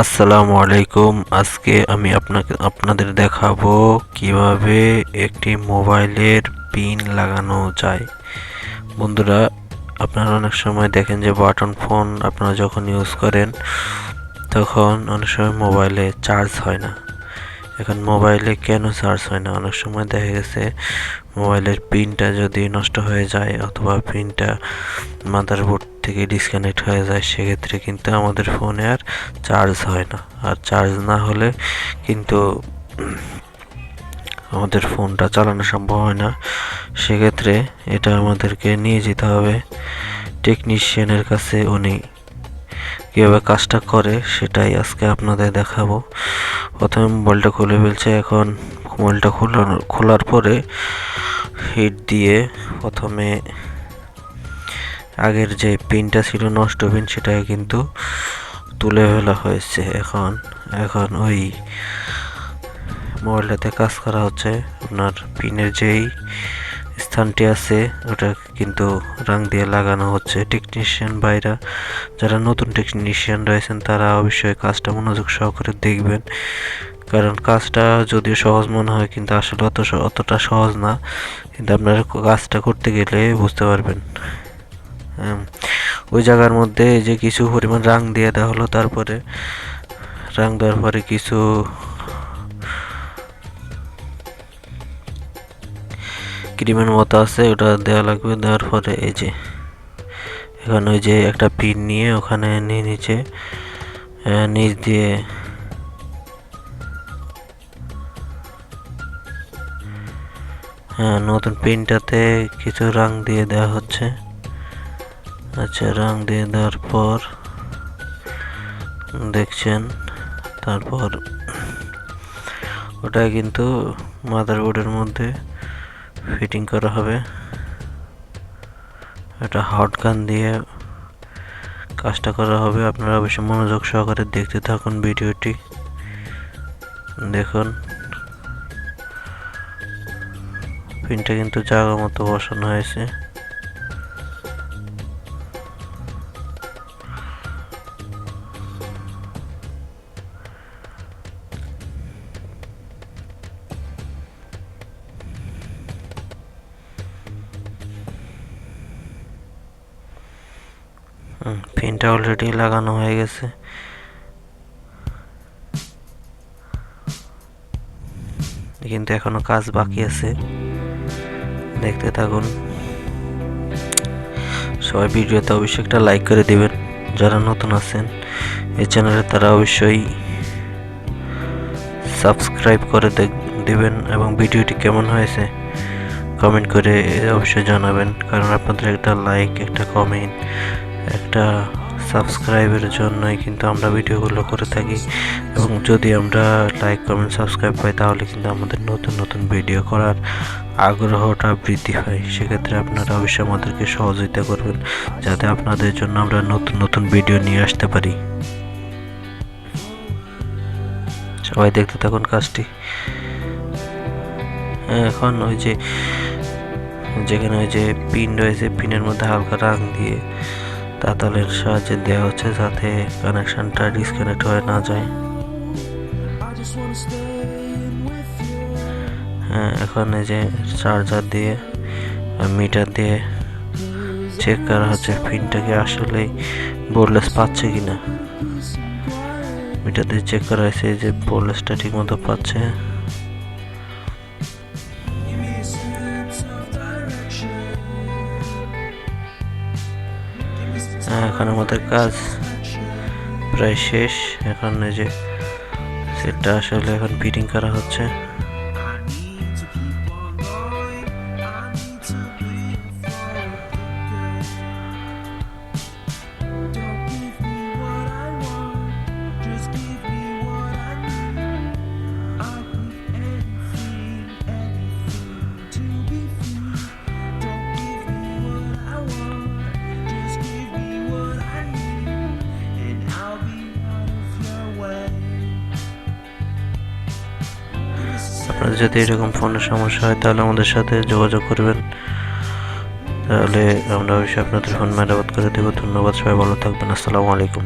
আসসালামু আলাইকুম। আজকে আমি আপনাকে, আপনাদের দেখাবো কীভাবে একটি মোবাইলের পিন লাগানো যায়। বন্ধুরা, আপনারা অনেক সময় দেখেন যে বাটন ফোন আপনারা যখন ইউজ করেন, তখন অনেক সময় মোবাইলে চার্জ হয় না। এখন মোবাইলে কেন চার্জ হয় না? অনেক সময় দেখা গেছে মোবাইলের পিনটা যদি নষ্ট হয়ে যায় অথবা পিনটা মাদারবোর্ড থেকে ডিসকানেক্ট হয়ে যায়, সেক্ষেত্রে কিন্তু আমাদের ফোনে আর চার্জ হয় না। আর চার্জ না হলে কিন্তু আমাদের ফোনটা চালানো সম্ভব হয় না। সেক্ষেত্রে এটা আমাদেরকে নিয়ে যেতে হবে। টেকনিশিয়ানের কাছে উনি কীভাবে কাজটা করে, সেটাই আজকে আপনাদের দেখাবো। প্রথমে মোবাইলটা খুলে ফেলছে, এখন মোবাইলটা খোলার খোলার পরে হিট দিয়ে প্রথমে আগের যে পিনটা ছিল নষ্ট পিন সেটাকে কিন্তু তুলে ফেলা হয়েছে এখন। এখন ওই মোবাইলটাতে কাজ করা হচ্ছে। আপনার পিনের যেই স্থানটি আছে, ওটা কিন্তু রং দিয়ে লাগানো হচ্ছে। টেকনিশিয়ান বাইরা যারা নতুন টেকনিশিয়ান রয়েছেন, তারা অবশ্যই কাজটা মনোযোগ সহকারে দেখবেন। কারণ কাজটা যদিও সহজ মনে হয়, কিন্তু আসলে অত অতটা সহজ না। কিন্তু আপনারা কাজটা করতে গেলে বুঝতে পারবেন। ওই জায়গার মধ্যে এই যে কিছু পরিমাণ রাং দিয়ে দেওয়া হলো, তারপরে রাং দেওয়ার পরে কিছু ক্রিমের মতো আছে, ওটা দেওয়া লাগবে, দেওয়ার পরে এই যে, এখন ওই যে একটা পিন নিয়ে ওখানে নিয়ে নিচে নিচ দিয়ে হ্যাঁ নতুন পিনটাতে কিছু রং দিয়ে দেওয়া হচ্ছে। আচ্ছা রং দিয়ে দেওয়ার পর দেখছেন, তারপর ওটা কিন্তু মাদারবোর্ডের মধ্যে ফিটিং করা হবে। এটা হট গান দিয়ে কাজটা করা হবে। আপনারা অবশ্যই মনোযোগ সহকারে দেখতে থাকুন ভিডিওটি। দেখুন। পিনটা কিন্তু জায়গা মতো বসানো হয়েছে। পিনটা অলরেডি লাগানো হয়ে গেছে। কিন্তু এখনও কাজ বাকি আছে। দেখতে থাকুন। সবাই ভিডিওতে অবশ্যই একটা লাইক করে দিবেন, যারা নতুন আছেন। এই চ্যানেলে তারা অবশ্যই সাবস্ক্রাইব করে দিবেন এবং ভিডিওটি কেমন হয়েছে কমেন্ট করে অবশ্যই জানাবেন, কারণ আপনাদের একটা লাইক একটা কমেন্ট একটা সাবস্ক্রাইবের জন্যই কিন্তু আমরা ভিডিওগুলো করে থাকি। এবং যদি আমরা লাইক কমেন্ট সাবস্ক্রাইব পাই, তাহলে কিন্তু আমাদের নতুন নতুন ভিডিও করার আগ্রহটা বৃদ্ধি হয়। সেক্ষেত্রে আপনারা অবশ্যই আমাদেরকে সহযোগিতা করবেন, যাতে আপনাদের জন্য আমরা নতুন নতুন ভিডিও নিয়ে আসতে পারি। সবাই দেখতে থাকুন কাজটি। এখন ওই যে, যেখানে ওই যে পিন রয়েছে পিনের মধ্যে হালকা রাং দিয়ে তাতালের সাহায্যে দেওয়া হচ্ছে যাতে কানেকশনটা ডিসকানেক্ট হয়ে না যায়। হ্যাঁ এখন এই যে চার্জার দিয়ে মিটার দিয়ে চেক করা হচ্ছে পিনটাকে আসলেই বোর্ডলেস পাচ্ছে কিনা। মিটার দিয়ে চেক করা হয়েছে যে বোর্ডলেসটা ঠিক মতো পাচ্ছে। এখন আমাদের কাজ প্রায় শেষ। এখন এই যে সেটটা আসলে এখন ফিটিং করা হচ্ছে। যদি এরকম ফোনের সমস্যা হয়, তাহলে আমাদের সাথে যোগাযোগ করবেন। তাহলে আমরা অবশ্যই আপনাদের ফোন মেরামত করে দেবো। ধন্যবাদ, সবাই ভালো থাকবেন। আসসালামু আলাইকুম।